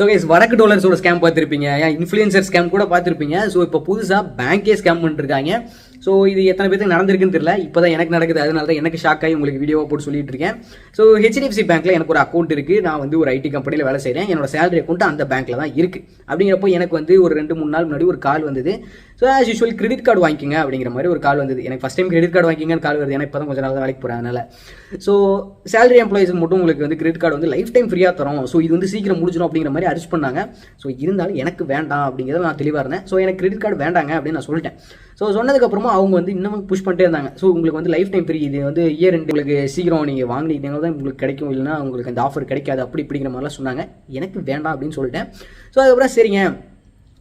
So guys வடக்கு டாலர்ஸோட scam பார்த்துருப்பீங்க. ஏன் இன்ஃப்ளூயன்சர் ஸ்கேம் கூட பார்த்துருப்பீங்க. ஸோ இப்போ புதுசாக பேங்கே ஸ்கேம் பண்ணிருக்காங்க. ஸோ இது எத்தனை பேருக்கு நடந்திருக்குன்னு தெரியல. இப்போ தான் எனக்கு நடக்குது. அதனால தான் எனக்கு ஷாக் ஆகி உங்களுக்கு வீடியோவை போட்டு சொல்லிட்டு இருக்கேன். ஸோ ஹெச்டிஎஃப்சி பேங்க்கில் எனக்கு ஒரு அக்கௌண்ட் இருக்குது நான் வந்து ஒரு ஐடி கம்பெனியில் வேலை செய்கிறேன் என்னோட சேலரி அக்கௌண்ட் அந்த பேங்க்கில் தான் இருக்குது அப்படிங்கிறப்போ எனக்கு வந்து ஒரு ரெண்டு மூணு நாள் முன்னாடி ஒரு கால் வந்தது. So as usual credit card வாங்கிக்கங்க அப்படிங்கிற மாதிரி ஒரு கால் வந்தது. எனக்கு ஃபஸ்ட் டைம் கிரெடிட் கார்டு வாங்கிங்கன்னு கால் வருது. ஏன்னா இப்போ தான் கொஞ்சம் நாள் தான் வேலைக்கு போகிறேன் அதனால். ஸோ சேலரி எம்ப்ளாயிஸ் மட்டும் உங்களுக்கு வந்து கிரெடிட் கார்டு வந்து லைஃப் டைம் ஃப்ரீயாக தரோம். ஸோ இது வந்து சீக்கிரம் முடிஞ்சிடும் அப்படிங்கிற மாதிரி அரிச் பண்ணாங்க. ஸோ இருந்தாலும் எனக்கு வேண்டாம் அப்படிங்கிறத நான் தெளிவாக இருந்தேன். ஸோ எனக்கு கிரெடிட் கார்டு வேண்டாங்க அப்படின்னு நான் சொல்லிட்டேன். ஸோ சொன்னதுக்கப்புறமா அவங்க வந்து இன்னமும் புஷ் பண்ணிட்டே இருந்தாங்க. ஸோ உங்களுக்கு வந்து லைஃப் டைம் ஃப்ரீ இது வந்து இயர் ரெண்டு உங்களுக்கு சீக்கிரம் நீங்கள் வாங்கினீங்கன்னா தான் உங்களுக்கு கிடைக்கும். இல்லைன்னா உங்களுக்கு அந்த ஆஃபர் கிடைக்காது. அப்படி இப்படிங்கிற மாதிரிலாம் சொன்னாங்க. எனக்கு வேண்டாம் அப்படின்னு சொல்லிட்டேன். ஸோ அதுக்கப்புறம் சரிங்க.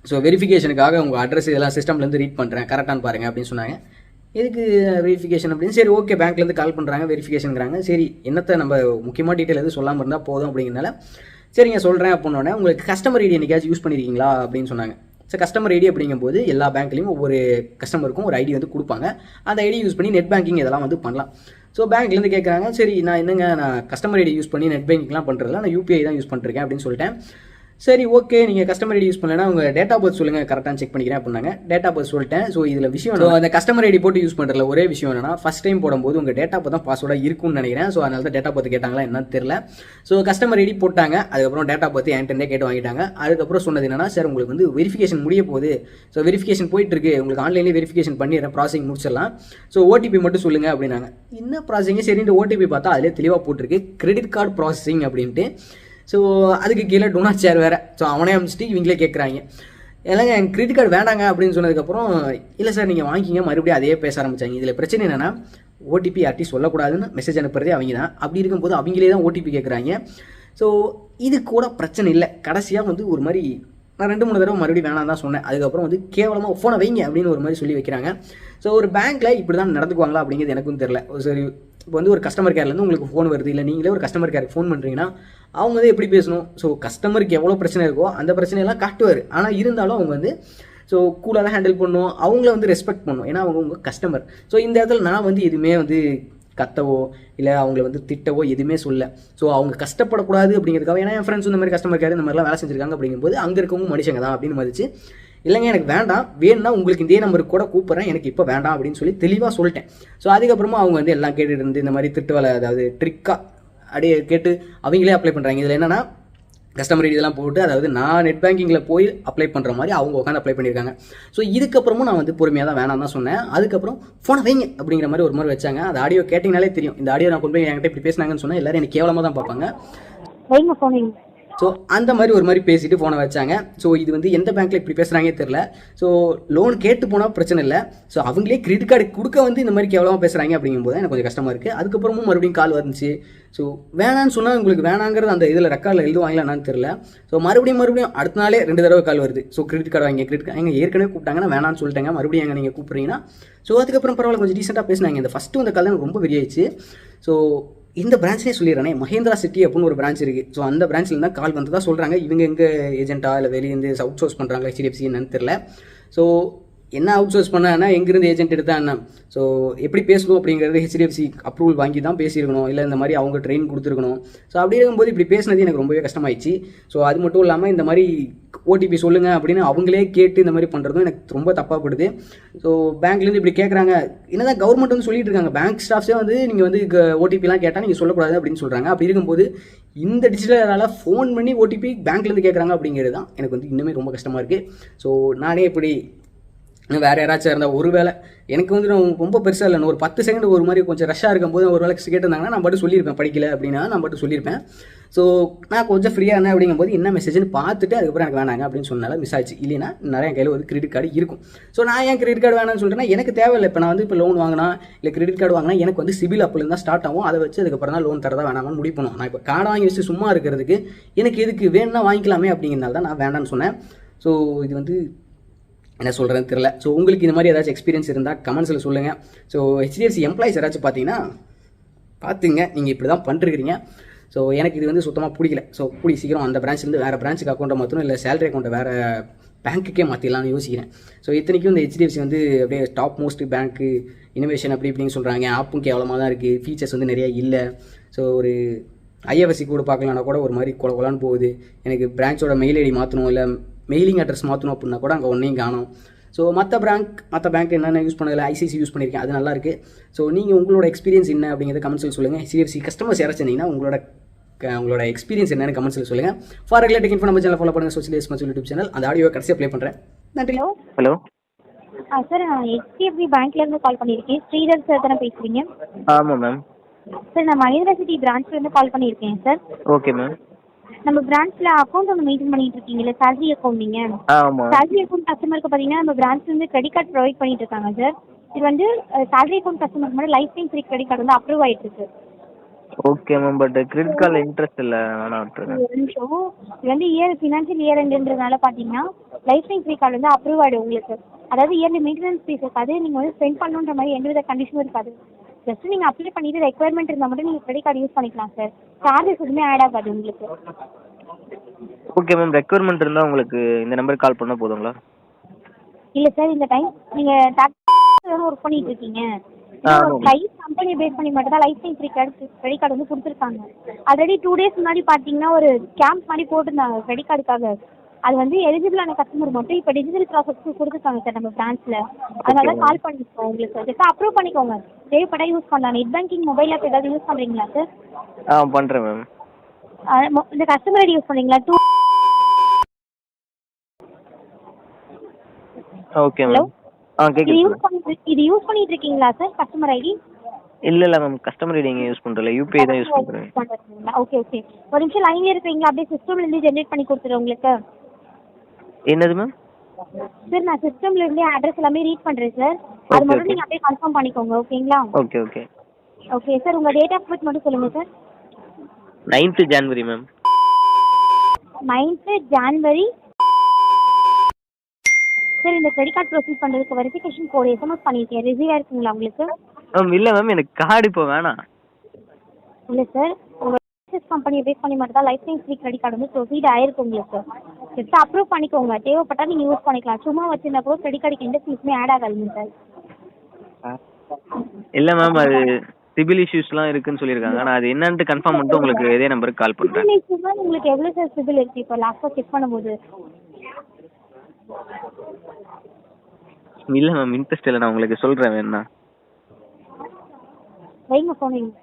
ஸோ வெரிஃபிகேஷனுக்காக உங்கள் அட்ரஸ் இதெல்லாம் சிஸ்டம்லேருந்து ரீட் பண்ணுறேன் கரெக்டானு பாருங்க அப்படின்னு சொன்னாங்க. எதுக்கு வெரிஃபிகேஷன் அப்படின்னு? சரி ஓகே பேங்க்லேருந்து கால் பண்ணுறாங்க வெரிஃபிகேஷனுங்கிறாங்க சரி என்னத்தை நம்ம முக்கியமாக டீட்டெயில் எதுவும் சொல்லாமல் இருந்தால் போதும் அப்படிங்கிறனால சரிங்க சொல்கிறேன் அப்படின்னோடனே உங்களுக்கு கஸ்டமர் ஐடி என்னைக்காச்சும் யூஸ் பண்ணியிருக்கீங்களா அப்படின்னு சொன்னாங்க. ஸோ கஸ்டமர் ஐடி அப்படிங்கும்போது எல்லா பேங்க்லையும் ஒவ்வொரு கஸ்டமருக்கும் ஒரு ஐடி வந்து கொடுப்பாங்க. அந்த ஐடி யூஸ் பண்ணி நெட் பேங்கிங் இதெல்லாம் வந்து பண்ணலாம். ஸோ பேங்க்லேருந்து கேட்குறாங்க சரி நான் என்னங்க நான் கஸ்டமர் ஐடி யூஸ் பண்ணி நெட் பேங்கிங்லாம் பண்ணுறதுல நான் யூபிஐ தான் யூஸ் பண்ணிருக்கேன் அப்படின்னு சொல்லிட்டேன். சரி ஓகே நீங்கள் கஸ்டமர் ஐடி யூஸ் பண்ணலன்னா உங்கள் டேட்டா பர்த் சொல்லுங்கள் கரெக்டாக செக் பண்ணிக்கிறேன் அப்படின்னாங்க. டேட்டா பர்த் சொல்லிட்டேன். ஸோ இதில் விஷயம் அந்த கஸ்டமர் ஐடி போட்டு யூஸ் பண்ணுறதுல ஒரே விஷயம் என்னன்னா ஃபஸ்ட் டைம் போடும்போது உங்கள் டேட்டா பர்த் தான் பாஸ்வேர்டாக இருக்கும்னு நினைக்கிறேன். ஸோ அதனால தான் டேட்டா பர்த் கேட்டாங்களா என்னன்னு தெரியல. ஸோ கஸ்டமர் ஐடி போட்டாங்க. அதுக்கப்புறம் டேட்டா பர்த் என்கிட்ட கேட்டு வாங்கிட்டாங்க. அதுக்கப்புறம் சொன்னது என்னன்னா சார் உங்களுக்கு வந்து வெரிஃபிகேஷன் முடிய போகுது. ஸோ வெரிஃபிகேஷன் போயிட்டு இருக்கு உங்களுக்கு ஆன்லைன்லேயே வெரிஃபிகேஷன் பண்ணிடுறேன். ப்ராசஸிங் முடிச்சிடலாம். ஸோ ஓடிபி மட்டும் சொல்லுங்க அப்படின்னாங்க. என்ன ப்ராசஸிங் சரின்ட்டு ஓடிபி பார்த்தா அதிலே தெளிவாக போட்டிருக்கு. கிரெடிட் கார்டு ப்ராசஸிங் அப்படின்ட்டு. ஸோ அதுக்கு கீழே டொனாட் சேர் வேறு. ஸோ அவனே அமைச்சிட்டு இவங்களே கேட்குறாங்க இல்லைங்க என் கிரெடிட் கார்டு வேண்டாங்க அப்படின்னு சொன்னதுக்கப்புறம் இல்லை சார் நீங்கள் வாங்கிக்கிங்க. மறுபடியும் அதே பேச ஆரம்பிச்சாங்க. இதில் பிரச்சனை என்னென்னா ஓடிபி யார்ட்டி சொல்லக்கூடாதுன்னு மெசேஜ் அனுப்புறதே அவங்க தான் அப்படி இருக்கும்போது அவங்களே தான் ஓடிபி கேட்குறாங்க ஸோ இது கூட பிரச்சனை இல்லை. கடைசியாக வந்து ஒரு மாதிரி நான் ரெண்டு மூணு தடவை மறுபடியும் வேணாம் தான் சொன்னேன். அதுக்கப்புறம் வந்து கேவலமாக ஃபோனை வைங்க அப்படின்னு ஒரு மாதிரி சொல்லி வைக்கிறாங்க. ஸோ ஒரு பேங்க்கில் இப்படி தான் நடந்துக்குவாங்களா அப்படிங்கிறது எனக்கும் தெரில சரி இப்போ வந்து ஒரு கஸ்டமர் கேர்லேருந்து உங்களுக்கு ஃபோன் வருது இல்லை நீங்களே ஒரு கஸ்டமர் கேருக்கு ஃபோன் பண்ணுறீங்கன்னா அவங்க வந்து எப்படி பேசணும்? ஸோ கஸ்டமருக்கு எவ்வளோ பிரச்சனை இருக்கோ அந்த பிரச்சனையெல்லாம் காட்டுவார். ஆனால் இருந்தாலும் அவங்க வந்து ஸோ கூலாக தான் ஹேண்டில் பண்ணும் அவங்கள வந்து ரெஸ்பெக்ட் பண்ணும் ஏன்னா அவங்க உங்கள் கஸ்டமர் ஸோ இந்த இடத்துல நான் வந்து எதுவுமே வந்து கத்தவோ இல்லை அவங்கள வந்து திட்டவோ எதுவுமே சொல்ல ஸோ அவங்க கஷ்டப்படக்கூடாது அப்படிங்கிறதுக்காக ஏன்னா என் ஃப்ரெண்ட்ஸ் இந்த மாதிரி கஸ்டமர் கேர் இந்த மாதிரிலாம் வேலை செஞ்சிருக்காங்க அப்படிங்கும்போது அங்கே இருக்கவங்க மனுஷங்க தான் அப்படின்னு மதிச்சு இல்லைங்க எனக்கு வேண்டாம். வேணும்னா உங்களுக்கு இதே நம்பருக்கு கூட கூப்பிட்றேன். எனக்கு இப்போ வேண்டாம் அப்படின்னு சொல்லி தெளிவாக சொல்லிட்டேன். ஸோ அதுக்கப்புறமா அவங்க வந்து எல்லாம் கேட்டுட்டு இருந்து இந்த மாதிரி திட்டு வேலை அதாவது ட்ரிக்காக அப்படியே கேட்டு அவங்களே அப்ளை பண்ணுறாங்க இதில் என்னென்னா கஸ்டமர் இதெல்லாம் போட்டு அதாவது நான் நெட் பேங்கிங்கில் போய் அப்ளை பண்ணுற மாதிரி அவங்க உட்காந்து அப்ளை பண்ணியிருக்காங்க. ஸோ இதுக்கப்புறமும் நான் வந்து பொறுமையாக தான் வேணாம் தான் சொன்னேன். அதுக்கப்புறம் ஃபோனை வைங்க அப்படிங்கிற மாதிரி ஒரு மாதிரி வச்சாங்க. அது ஆடியோ கேட்டிங்கனாலே தெரியும். இந்த ஆடியோ நான் கொண்டு போய் என்கிட்ட இப்படி பேசினாங்கன்னு சொன்னால் எல்லாரும் எனக்கு கேவலமாக தான் பார்ப்பாங்க. ஸோ அந்த மாதிரி ஒரு மாதிரி பேசிட்டு ஃபோனை வச்சாங்க. ஸோ இது வந்து எந்த பேங்க்கில் இப்படி பேசுகிறாங்கே தெரில ஸோ லோன் கேட்டு போனால் பிரச்சனை இல்லை. ஸோ அவங்களே கிரெடிட் கார்டு கொடுக்க வந்து இந்த மாதிரி கேவலமாக பேசுகிறாங்க அப்படிங்கும்போது எனக்கு கொஞ்சம் கஷ்டமாக இருக்குது அதுக்கப்புறமும் மறுபடியும் கால் வந்துச்சு. ஸோ வேணான்னு சொன்னால் உங்களுக்கு வேணாங்கிறது அந்த இதில் ரெக்கார்டில் எழுதுவாங்களா என்னன்னு தெரில ஸோ மறுபடியும் மறுபடியும் அடுத்த நாளே ரெண்டு தடவை கால் வருது. ஸோ கிரெடிட் கார்டு வாங்கி கிரெடிட் கார்டு எங்கள் ஏற்கனவே கூப்பிட்டாங்கன்னா வேணான்னு சொல்லிட்டாங்க. மறுபடியும் எங்கே நீங்கள் கூப்பிட்றீங்கன்னா. ஸோ அதுக்கப்புறம் பரவாயில்ல கொஞ்சம் டீசெண்டாக பேசினாங்க. இந்த ஃபஸ்ட்டு இந்த கால் எனக்கு ரொம்ப வெறியாயிடுச்சு. ஸோ இந்த பிரான்ச்லேயே சொல்லிடுறேனே மஹேந்திரா சிட்டி அப்படின்னு ஒரு பிரான்ச் இருக்குது ஸோ அந்த பிரான்ச்சில் தான் கால் வந்ததா சொல்கிறாங்க இவங்க எங்கே ஏஜென்ட்டா இல்லை வெளியேருந்து அவுட் சோர்ஸ் பண்ணுறாங்க ஹெச்டிஎஃப்சி என்னன்னு தெரில ஸோ என்ன அவுட் சோர்ஸ் பண்ணனா எங்கேருந்து ஏஜென்ட் எடுத்தா என்ன? ஸோ எப்படி பேசணும் அப்படிங்கிறது ஹெச்டிஎஃப்சி அப்ரூவல் வாங்கி தான் பேசியிருக்கணும். இல்லை இந்த மாதிரி அவங்க ட்ரெயின் கொடுத்துருக்கணும். ஸோ அப்படி இருக்கும்போது இப்படி பேசினது எனக்கு ரொம்பவே கஷ்டமாயிடுச்சு. ஸோ அது மட்டும் இல்லாமல் இந்த மாதிரி ஓடிபி சொல்லுங்கள் அப்படின்னு அவங்களே கேட்டு இந்த மாதிரி பண்ணுறதும் எனக்கு ரொம்ப தப்பாகப்படுது. ஸோ பேங்க்லேருந்து இப்படி கேட்குறாங்க என்னதான் கவர்மெண்ட் வந்து சொல்லிட்டு இருக்காங்க. பேங்க் ஸ்டாஃப்ஸே வந்து நீங்கள் வந்து ஓடிபிலாம் கேட்டால் நீங்கள் சொல்லக்கூடாது அப்படின்னு சொல்கிறாங்க அப்படி இருக்கும்போது இந்த டிஜிட்டலால் ஃபோன் பண்ணி ஓடிபி பேங்க்லேருந்து கேட்குறாங்க அப்படிங்கிறது தான் எனக்கு வந்து இன்னுமே ரொம்ப கஷ்டமாக இருக்குது ஸோ நானே இப்படி இன்னும் வேறு யாராச்சும் இருந்தால் ஒரு வேளை எனக்கு வந்து நான் ரொம்ப பெருசாக இல்லை. நான் ஒரு பத்து செகண்ட் ஒரு மாதிரி கொஞ்சம் ரஷ்ஷாக இருக்கும்போது ஒரு வேலை கேட்டிருந்தாங்கன்னா நான் பாட்டு சொல்லியிருப்பேன். படிக்கல அப்படின்னா நான் பாட்டு சொல்லியிருப்பேன். ஸோ நான் கொஞ்சம் ஃப்ரீயாக இருந்தேன் அப்படிங்கும்போது என்ன மெசேஜ்னு பார்த்துட்டு அதுக்கப்புறம் எனக்கு வேணாங்க அப்படின்னு சொன்னால மிஸ் ஆச்சு. இல்லைன்னா நிறைய கையில் ஒரு கிரெடிட் கார்டு இருக்கும். ஸோ நான் ஏன் கிரெடிட் கார்டு வேணாம்னு சொல்கிறேன்னா எனக்கு தேவையில்லை. இப்போ நான் வந்து இப்போ லோன் வாங்கினா இல்லை கிரெடிட் கார்டு வாங்கினா எனக்கு வந்து சிபில் அப்பில் தான் ஸ்டார்ட் ஆகும். அதை வச்சு அதுக்கப்புறம் தான் லோன் தரதான் வேணாம்னு முடிவு பண்ணுவோம் நான் இப்போ கார்டு வாங்கி வச்சு சும்மா இருக்கிறதுக்கு எனக்கு எதுக்கு? வேணும்னா வாங்கிக்கலாமே அப்படிங்கிறனால தான் நான் வேண்டாம்னு சொன்னேன். ஸோ இது வந்து என்ன சொல்கிறேன்னு தெரில ஸோ உங்களுக்கு இந்த மாதிரி ஏதாச்சும் எக்ஸ்பீரியன்ஸ் இருந்தால் கமெண்ட்ஸில் சொல்லுங்கள் ஸோ ஹெச்டிஎஃப்சி எம்ப்ளாயிஸ் யாராச்சும் பார்த்தீங்கன்னா பார்த்துங்க நீங்கள் இப்படி தான் பண்ணிருக்கிறீங்க ஸோ எனக்கு இது வந்து சுத்தமாக பிடிக்கல. ஸோ கூடி சீக்கிரம் அந்த பிரான்ச்லேருந்து வேறு பிரான்ச்சுக்கு அக்கௌண்ட்டை மாற்றணும் இல்லை சேலரி அக்கௌண்ட்டை வேறு பேங்க்குக்கே மாற்றிடலாம்னு யோசிக்கிறேன். ஸோ இத்தனைக்கும் இந்த ஹெச்டிஎஃப்சி வந்து அப்படியே டாப் மோஸ்ட் பேங்க்கு இனோவேஷன் அப்படி இப்படின்னு சொல்கிறாங்க ஆப்பும் கேவலமாக தான் இருக்குது ஃபீச்சர்ஸ் வந்து நிறையா இல்லை. ஸோ ஒரு ஐஎஃப்எஸ்சி கூட பார்க்கலான்னா கூட ஒரு மாதிரி கொல கொலான்னு போகுது. எனக்கு பிரான்ச்சோட மெயில் ஐடி மாற்றணும் இல்லை மெயிலிங் அட்ரஸ் மாற்றணும் அப்படின்னா கூட அங்கே ஒன்றையும் காணும். ஸோ மற்ற பேங்க் மற்ற பேங்க் என்னென்ன யூஸ் பண்ணதில்ல ஐசிசி யூஸ் பண்ணியிருக்கேன் அது நல்லா இருக்கு. ஸோ நீங்கள் உங்களோட எக்ஸ்பீரியன்ஸ் என்ன அப்படிங்கிறத கமெண்ட்ஸில் சொல்லுங்கள் சிஎஃப்சி கஸ்டமர்ஸ் யாராச்சும் உங்களோட உங்களோட எக்ஸ்பீரியன்ஸ் என்னன்னு கமெண்ட்ஸில் சொல்லுங்கள் ஃபார் ரெகுலேட்டிங் இன்ஃபோ நம்ம சேனல் ஃபாலோ பண்ணுங்கள் சோசியல் எஸ்மஸ் யூடியூப் சேனல் அந்த ஆடியோ கடைசியாக ப்ளே பண்ணுறேன் நன்றி. ஹலோ ஹலோ ஆ சார் நான் ஹெச்டிஎஃப்சி பேங்க்லேருந்து கால் பண்ணியிருக்கேன் ஸ்ரீதர் சார் தானே பேசுகிறீங்க ஆமாம் மேம் சார் நான் மகேந்திரா சிட்டி பிரான்ச்லேருந்து கால் பண்ணியிருக்கேன் சார் ஓகே மேம் நம்ம பிரான்ச்சில் அக்கௌண்ட் ஒன்று மெயின்டைன் பண்ணிட்டு இருக்கீங்கல்ல சேலரி அக்கௌண்ட் நீங்கள் ஆ ஆமாம் சேலரி அக்கௌண்ட் கஸ்டமருக்கு பார்த்தீங்கன்னா நம்ம பிரான்ச்லேருந்து கிரெடிட் கார்டு ப்ரொவைட் பண்ணிட்டு இருக்காங்க சார் இது வந்து சேலரி அக்கௌண்ட் கஸ்டமருக்கு மட்டும் life time free credit card வந்து அப்ரூவ் ஆயிட்டு இருக்கு. ஓகே மேம் பட் கிரெடிட் கார்டில் இன்ட்ரெஸ்ட் இல்லை. வேணாம் விட்டுருங்க. ஒரு நிமிஷம். இது வந்து இயர் ஃபினான்ஷியல் இயர் எண்டுன்றதுனால பார்த்தீங்கன்னா லைஃப் டைம் ஃப்ரீ கார்டு வந்து அப்ரூவ் ஆகிடும் உங்களுக்கு. அதாவது இயர்லி மெயின்டெனன்ஸ் ஃபீஸ் இருக்காது. நீங்கள் வந்து ஸ்பெண்ட் பண்ணுன்ற மாதிரி எந்த வித கண்டிஷனும் இருக்காது. ஜஸ்ட் நீங்கள் அப்ளை பண்ணிட்டு ரெக்குவயர்மெண்ட் இருந்தால் மட்டும் நீங்கள் கிரெடிட் கார்டு யூஸ் பண்ணிக்கலாம் சார் சார்ஜஸ் எதுவுமே ஆட் ஆகாது உங்களுக்கு. ஓகே மேம் ரெக்குவயர்மெண்ட் இருந்தால் உங்களுக்கு இந்த நம்பருக்கு கால் பண்ணால் போதுங்களா? இல்லை சார் இந்த டைம் நீங்கள் டாக்டர் ஒர்க் பண்ணிட்டு இருக்கீங்க. லைஃப் கம்பெனி பேஸ் பண்ணி மட்டும் தான் life time card credit card வந்து கொடுத்துருக்காங்க. ஆல்ரெடி டூ டேஸ் முன்னாடி பார்த்தீங்கன்னா ஒரு கேம்ப் மாதிரி போட்டிருந்தாங்க கிரெடிட் கார்டுக்காக அது வந்து எலிஜிபிளான கஸ்டமர் மட்டும் இப்போ டிஜிட்டல் ப்ராசஸ்க்கு கொடுத்துருக்காங்க சார் நம்ம பிரான்ச்சில் அதனால தான் கால் பண்ணிருக்கோம் உங்களுக்கு ஜஸ்ட் அப்ரூவ் பண்ணிக்கோங்க. தேவைப்பட்டா யூஸ் பண்ணலாம். நெட் பேங்கிங் மொபைல் ஆப் ஏதாவது யூஸ் பண்ணுறீங்களா சார் ஆ பண்ணுறேன் மேம் இந்த கஸ்டமர் ஐடி யூஸ் பண்ணுறீங்களா டூ ஓகே? மேம் ஆ இது கேட்குது யூஸ் பண்ணி இது யூஸ் பண்ணிட்டு இருக்கீங்களா சார் கஸ்டமர் ஐடி இல்லை இல்லை மேம் கஸ்டமர் ஐடி எங்கே யூஸ் பண்ணுறல யூபிஐ தான் யூஸ் பண்ணுறேன் ஓகே ஓகே ஒரு நிமிஷம் லைன்ல இருக்கீங்களா அப்படியே சிஸ்டம்ல இருந்து ஜென்ரேட் பண்ணி கொடுத்துறேன் உங்களுக்கு. என்னது மேம் சார் நான் சிஸ்டம்ல இருந்தே அட்ரஸ் எல்லாமே ரீட் பண்றேன் சார் அது மட்டும். நீங்க அப்படியே கன்ஃபார்ம் பண்ணிக்கோங்க ஓகேங்களா ஓகே ஓகே ஓகே சார் உங்க டேட் ஆஃப் பர்த் மட்டும் சொல்லுங்க sir ninth January ma'am ninth January sir இந்த கிரெடிட் கார்டு ப்ரொசீட் பண்றதுக்கு வெரிஃபிகேஷன் கோட் எஸ்எம்எஸ் பண்ணியிருக்கேன் ரிசீவ் ஆயிருக்குங்களா உங்களுக்கு? மேம் இல்லை மேம் எனக்கு கார்டு இப்போ வேணாம். இல்லை சார் உங்க கம்பெனியை பேஸ் பண்ணி மட்டும் தான் life time free credit card வந்து ப்ரொசீட் ஆயிருக்கு உங்களுக்கு ஜஸ்ட் அப்ரூவ் பண்ணிக்கோங்க. தேவைப்பட்டா நீங்க யூஸ் பண்ணிக்கலாம். சும்மா வச்சிருந்தா கூட கிரெடிட் கார்டுக்கு எந்த ஃபீஸுமே ஆட் ஆகாதுங்க சார் இல்லை மேம் அது சிபில் இஷ்யூஸ்லாம் இருக்குன்னு சொல்லியிருக்காங்க. நான் அது என்னன்ட்டு கன்ஃபார்ம் பண்ணிட்டு உங்களுக்கு இதே நம்பருக்கு கால் பண்ணுறேன் சிபில் இஷ்யூனா உங்களுக்கு எவ்வளோ சார் சிபில் இருக்கு? இப்போ லாஸ்ட்டாக செக் பண்ணும்போது. இல்லை மேம் இன்ட்ரெஸ்ட் இல்லை. நான் உங்களுக்கு சொல்கிறேன் வேணா வைங்க ஃபோன் வைங்க.